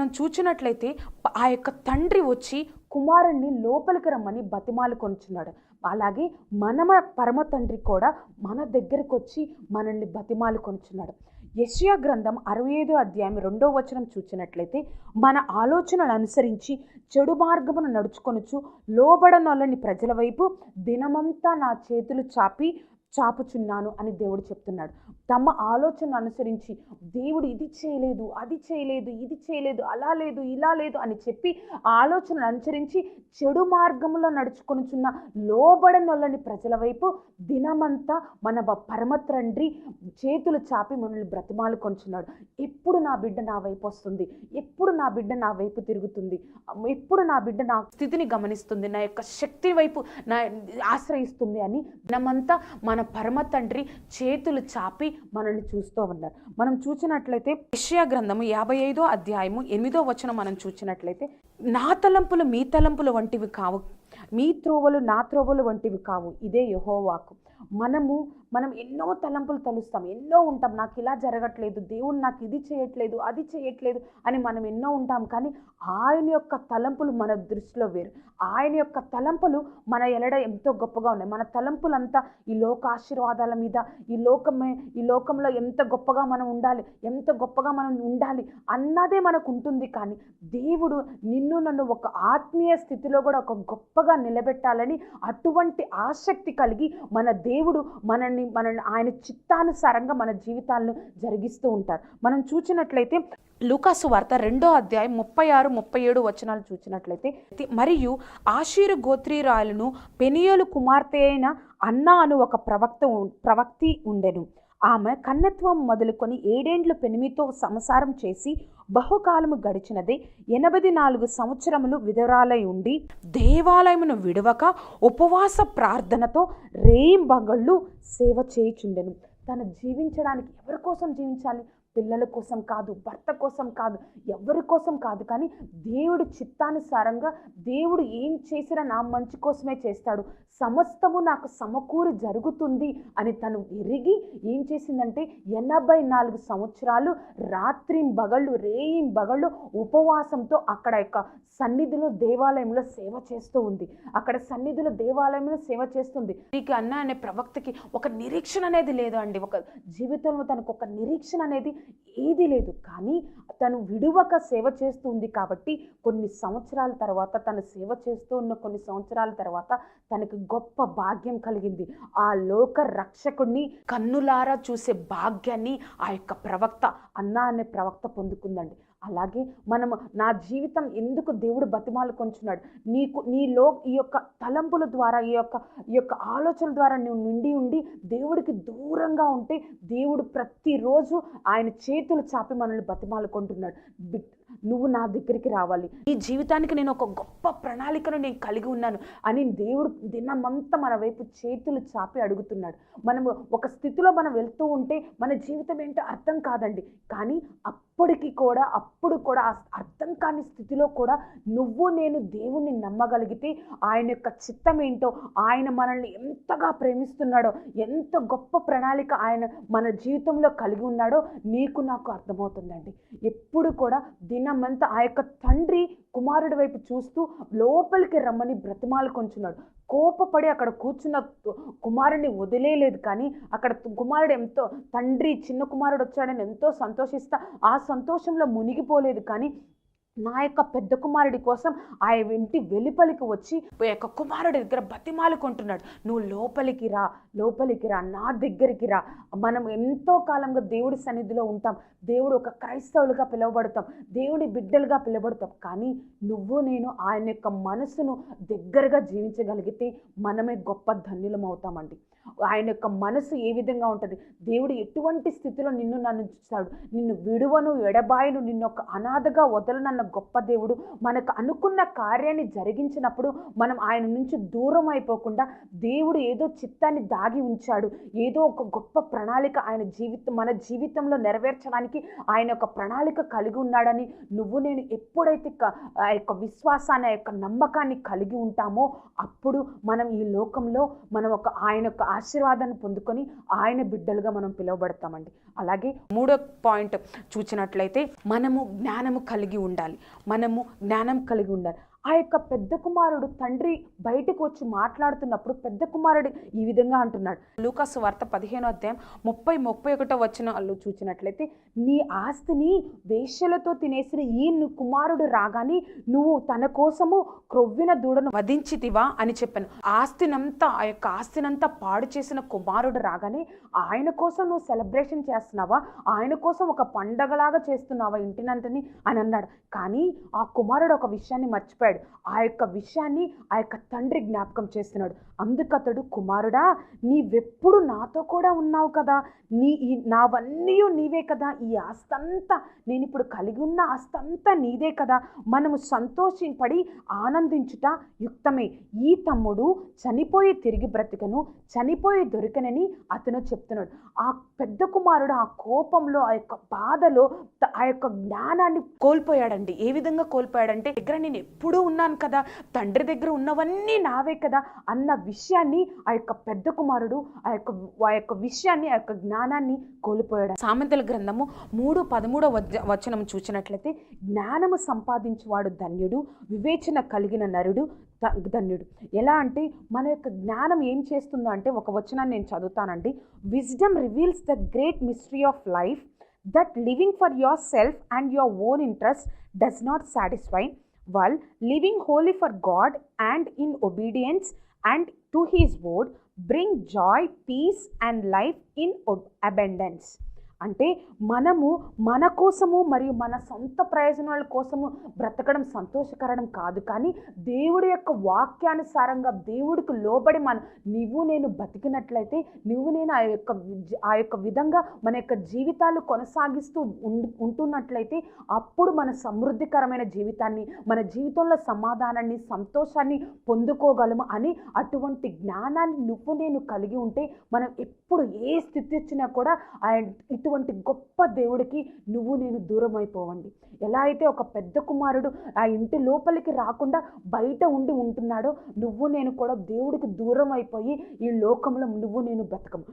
మనం చూచినట్లయితే ఆ యొక్క తండ్రి వచ్చి కుమారుణ్ణి లోపలికి రమ్మని బతిమాలు కొంచున్నాడు అలాగే మన పరమ తండ్రి కూడా మన దగ్గరికి వచ్చి మనల్ని బతిమాలు కొనుచున్నాడు. యెషయా గ్రంథం అరవై ఐదో అధ్యాయం రెండో వచనం చూచినట్లయితే మన ఆలోచనలు అనుసరించి చెడు మార్గమును నడుచుకొనుచు లోబడనొల్లని ప్రజల వైపు దినమంతా నా చేతులు చాపి చాపుచున్నాను అని దేవుడు చెప్తున్నాడు. తమ ఆలోచన అనుసరించి దేవుడు ఇది చేయలేదు అది చేయలేదు ఇది చేయలేదు అలా లేదు ఇలా లేదు అని చెప్పి ఆలోచన ఆలోచనను అనుసరించి చెడు మార్గంలో నడుచుకొనుచున్న లోబడనొల్లని ప్రజల వైపు దినమంతా మన బ- పరమ తండ్రి చేతులు చాపి మనల్ని బ్రతిమాలు కొంచున్నాడు. ఎప్పుడు నా బిడ్డ నా వైపు వస్తుంది? ఎప్పుడు నా బిడ్డ నా వైపు తిరుగుతుంది? ఎప్పుడు నా బిడ్డ నా స్థితిని గమనిస్తుంది? నా యొక్క శక్తి వైపు నా ఆశ్రయిస్తుంది అని దినమంతా మన పరమ తండ్రి చేతులు చాపి మనల్ని చూస్తూ ఉన్నారు. మనం చూసినట్లయితే యెషయా గ్రంథము యాభై ఐదో అధ్యాయము ఎనిమిదో వచనం మనం చూసినట్లయితే నా తలంపులు మీ తలంపులు వంటివి కావు. మీ త్రోవలు నా త్రోవలు వంటివి కావు. ఇదే యహోవాకు. మనము మనం ఎన్నో తలంపులు తలుస్తాం. ఎన్నో ఉంటాం. నాకు ఇలా జరగట్లేదు. దేవుడు నాకు ఇది చేయట్లేదు అది చేయట్లేదు అని మనం ఎన్నో ఉంటాం. కానీ ఆయన యొక్క తలంపులు మన దృష్టిలో వేరు. ఆయన యొక్క తలంపులు మన ఎలడ ఎంతో గొప్పగా ఉన్నాయి. మన తలంపులంతా ఈ లోక ఆశీర్వాదాల మీద ఈ లోకమే ఈ లోకంలో ఎంత గొప్పగా మనం ఉండాలి ఎంత గొప్పగా మనం ఉండాలి అన్నదే మనకు ఉంటుంది. కానీ దేవుడు నిన్ను నన్ను ఒక ఆత్మీయ స్థితిలో కూడా ఒక గొప్పగా నిలబెట్టాలని అటువంటి ఆసక్తి కలిగి మన దేవుడు మనల్ని మనల్ని ఆయన చిత్తానుసారంగా మన జీవితాలను జరిగిస్తూ ఉంటారు. మనం చూసినట్లయితే లూకాసు వార్త రెండో అధ్యాయం ముప్పై ఆరు ముప్పై ఏడు వచనాలు చూసినట్లయితే మరియు ఆశీరు గోత్రీరాయలను పెనియోలు కుమార్తె అయిన అన్నా అను ఒక ప్రవక్త ప్రవక్తి ఉండెను. ఆమె కన్నత్వం మొదలుకొని ఏడేండ్లు పెనిమితో సంసారం చేసి బహుకాలము గడిచినదే ఎనభై నాలుగు సంవత్సరములు విధవరాలై ఉండి దేవాలయమును విడవక ఉపవాస ప్రార్థనతో రేయింబగళ్ళు సేవ చేయుచుండెను. తను జీవించడానికి ఎవరి కోసం జీవించాలి? పిల్లల కోసం కాదు భర్త కోసం కాదు ఎవరి కోసం కాదు కానీ దేవుడి చిత్తానుసారంగా దేవుడు ఏం చేసినా నా మంచి కోసమే చేస్తాడు. సమస్తము నాకు సమకూరి జరుగుతుంది అని తను ఎరిగి ఏం చేసిందంటే ఎనభై నాలుగు సంవత్సరాలు రాత్రి బగళ్ళు రేయిం బగళ్ళు ఉపవాసంతో అక్కడ యొక్క సన్నిధిలో దేవాలయంలో సేవ చేస్తూ ఉంది. అక్కడ సన్నిధిలో దేవాలయంలో సేవ చేస్తుంది. నీకు అన్న అనే ప్రవక్తకి ఒక నిరీక్షణ అనేది లేదు అండి. ఒక జీవితంలో తనకు ఒక నిరీక్షణ అనేది ఏది లేదు. కానీ తను విడువక సేవ చేస్తూ ఉంది కాబట్టి కొన్ని సంవత్సరాల తర్వాత తను సేవ చేస్తూ ఉన్న కొన్ని సంవత్సరాల తర్వాత తనకు గొప్ప భాగ్యం కలిగింది. ఆ లోక రక్షకుణ్ణి కన్నులారా చూసే భాగ్యాన్ని ఆ యొక్క ప్రవక్త అన్నా అనే ప్రవక్త పొందుకుందండి. అలాగే మనము నా జీవితం ఎందుకు దేవుడు బతిమాలు కొంచున్నాడు? నీకు నీలో ఈ యొక్క తలంపుల ద్వారా ఈ యొక్క ఈ యొక్క ఆలోచన ద్వారా నువ్వు నిండి ఉండి దేవుడికి దూరంగా ఉంటే దేవుడు ప్రతిరోజు ఆయన చేతులు చాపి మనల్ని బతిమాలుకుంటున్నాడు బి- నువ్వు నా దగ్గరికి రావాలి. ఈ జీవితానికి నేను ఒక గొప్ప ప్రణాళికను నేను కలిగి ఉన్నాను అని దేవుడు దినమంతా మన వైపు చేతులు చాపి అడుగుతున్నాడు. మనము ఒక స్థితిలో మనం వెళ్తూ ఉంటే మన జీవితం ఏంటో అర్థం కాదండి. కానీ అప్పటికి కూడా అప్పుడు కూడా ఆ అర్థం కాని స్థితిలో కూడా నువ్వు నేను దేవుణ్ణి నమ్మగలిగితే ఆయన యొక్క చిత్తం ఏంటో ఆయన మనల్ని ఎంతగా ప్రేమిస్తున్నాడో ఎంత గొప్ప ప్రణాళిక ఆయన మన జీవితంలో కలిగి ఉన్నాడో నీకు నాకు అర్థమవుతుందండి. ఎప్పుడు కూడా దినమంతా ఆ యొక్క తండ్రి కుమారుడి వైపు చూస్తూ లోపలికి రమ్మని బ్రతిమాలు కొంచున్నాడు కోపపడి అక్కడ కూర్చున్న కుమారుడిని వదిలేయలేదు కానీ అక్కడ కుమారుడు ఎంతో తండ్రి చిన్న కుమారుడు వచ్చాడని ఎంతో సంతోషిస్తా ఆ సంతోషంలో మునిగిపోలేదు కానీ నా యొక్క పెద్ద కుమారుడి కోసం ఆయన ఇంటి వెలుపలికి వచ్చి యొక్క కుమారుడి దగ్గర బతిమాలుకుంటున్నాడు నువ్వు లోపలికి రా లోపలికి రా నా దగ్గరికి రా. మనం ఎంతో కాలంగా దేవుడి సన్నిధిలో ఉంటాం. దేవుడు ఒక క్రైస్తవులుగా పిలువబడతాం. దేవుడి బిడ్డలుగా పిలువబడతాం. కానీ నువ్వు నేను ఆయన యొక్క మనసును దగ్గరగా జీవించగలిగితే మనమే గొప్ప ధన్యులం అవుతామండి ఆయన యొక్క మనసు ఏ విధంగా ఉంటుంది? దేవుడు ఎటువంటి స్థితిలో నిన్ను నన్ను చూస్తాడు నిన్ను విడువను ఎడబాయను నిన్ను ఒక అనాథగా వదలనన్న గొప్ప దేవుడు మనకు అనుకున్న కార్యాన్ని జరిగించినప్పుడు మనం ఆయన నుంచి దూరం అయిపోకుండా దేవుడు ఏదో చిత్తాన్ని దాగి ఉంచాడు. ఏదో ఒక గొప్ప ప్రణాళిక ఆయన జీవితం మన జీవితంలో నెరవేర్చడానికి ఆయన ఒక ప్రణాళిక కలిగి ఉన్నాడని నువ్వు నేను ఎప్పుడైతే క- ఆ యొక్క విశ్వాసాన్ని ఆ యొక్క నమ్మకాన్ని కలిగి ఉంటామో అప్పుడు మనం ఈ లోకంలో మనం ఒక ఆయన యొక్క ఆశీర్వాదాన్ని పొందుకొని ఆయన బిడ్డలుగా మనం పిలువబడతామండి. అలాగే మూడో పాయింట్ చూసినట్లయితే మనము జ్ఞానము కలిగి ఉండాలి. మనము జ్ఞానం కలిగి ఉండాలి. ఆ యొక్క పెద్ద కుమారుడు తండ్రి బయటకు వచ్చి మాట్లాడుతున్నప్పుడు పెద్ద కుమారుడు ఈ విధంగా అంటున్నాడు. లూకాసు వార్త పదిహేనో అధ్యాయం ముప్పై ముప్పై ఒకటో వచ్చిన చూసినట్లయితే నీ ఆస్తిని వేష్యలతో తినేసిన ఈ కుమారుడు రాగానే నువ్వు తన కోసము క్రొవ్విన దూడను వధించితివా? అని చెప్పాను. ఆస్తినంతా ఆ యొక్క ఆస్తినంతా పాడు చేసిన కుమారుడు రాగానే ఆయన కోసం నువ్వు సెలబ్రేషన్ చేస్తున్నావా? ఆయన కోసం ఒక పండగలాగా చేస్తున్నావా ఇంటినంతని? అని అన్నాడు. కానీ ఆ కుమారుడు ఒక విషయాన్ని మర్చిపోయాడు. ఆ యొక్క విషయాన్ని ఆ యొక్క తండ్రి జ్ఞాపకం చేస్తున్నాడు. అందుకు అతడు కుమారుడా నీవెప్పుడు నాతో కూడా ఉన్నావు కదా? నీ ఈ నావన్నీ నీవే కదా? ఈ ఆస్తంతా నేను ఇప్పుడు కలిగి ఉన్న ఆస్తంతా నీదే కదా? మనము సంతోషపడి ఆనందించుట యుక్తమే. ఈ తమ్ముడు చనిపోయి తిరిగి బ్రతికను చనిపోయి దొరికనని అతను చెప్తున్నాడు. ఆ పెద్ద కుమారుడు ఆ కోపంలో ఆ యొక్క బాధలో ఆ యొక్క జ్ఞానాన్ని కోల్పోయాడండి. ఏ విధంగా కోల్పోయాడంటే దగ్గర నేను ఎప్పుడూ ఉన్నాను కదా తండ్రి దగ్గర ఉన్నవన్నీ నావే కదా అన్న విషయాన్ని ఆ యొక్క పెద్ద కుమారుడు ఆ యొక్క ఆ యొక్క విషయాన్ని ఆ యొక్క జ్ఞానాన్ని కోల్పోయాడు. సామెతల గ్రంథము మూడు పదమూడో వచ- వచనం చూసినట్లయితే జ్ఞానము సంపాదించువాడు ధన్యుడు వివేచన కలిగిన నరుడు ధన్యుడు. ఎలా అంటే మన యొక్క జ్ఞానం ఏం చేస్తుందో అంటే ఒక వచనాన్ని నేను చదువుతానండి. Wisdom reveals the great mystery of life that living for yourself and your own interest does not satisfy while living wholly for God and in obedience and to His word bring joy, peace, and life in abundance. అంటే మనము మన కోసము మరియు మన సొంత ప్రయోజనాల కోసము బ్రతకడం సంతోషకరం కాదు. కానీ దేవుడి యొక్క వాక్యానుసారంగా దేవుడికి లోబడి మన నువ్వు నేను బతికినట్లయితే నువ్వు నేను ఆ యొక్క ఆ యొక్క విధంగా మన యొక్క జీవితాలు కొనసాగిస్తూ ఉంటున్నట్లయితే అప్పుడు మన సమృద్ధికరమైన జీవితాన్ని మన జీవితంలో సమాధానాన్ని సంతోషాన్ని పొందుకోగలము అని అటువంటి జ్ఞానాన్ని నువ్వు నేను కలిగి ఉంటే మనం ఎప్పుడు ఏ స్థితి వచ్చినా కూడా ఆయన ఇటువంటి గొప్ప దేవుడికి నువ్వు నేను దూరం అయిపోవండి ఎలా అయితే ఒక పెద్ద కుమారుడు ఆ ఇంటి లోపలికి రాకుండా బయట ఉండి ఉంటున్నాడో నువ్వు నేను కూడా దేవుడికి దూరం అయిపోయి ఈ లోకంలో నువ్వు నేను బ్రతకము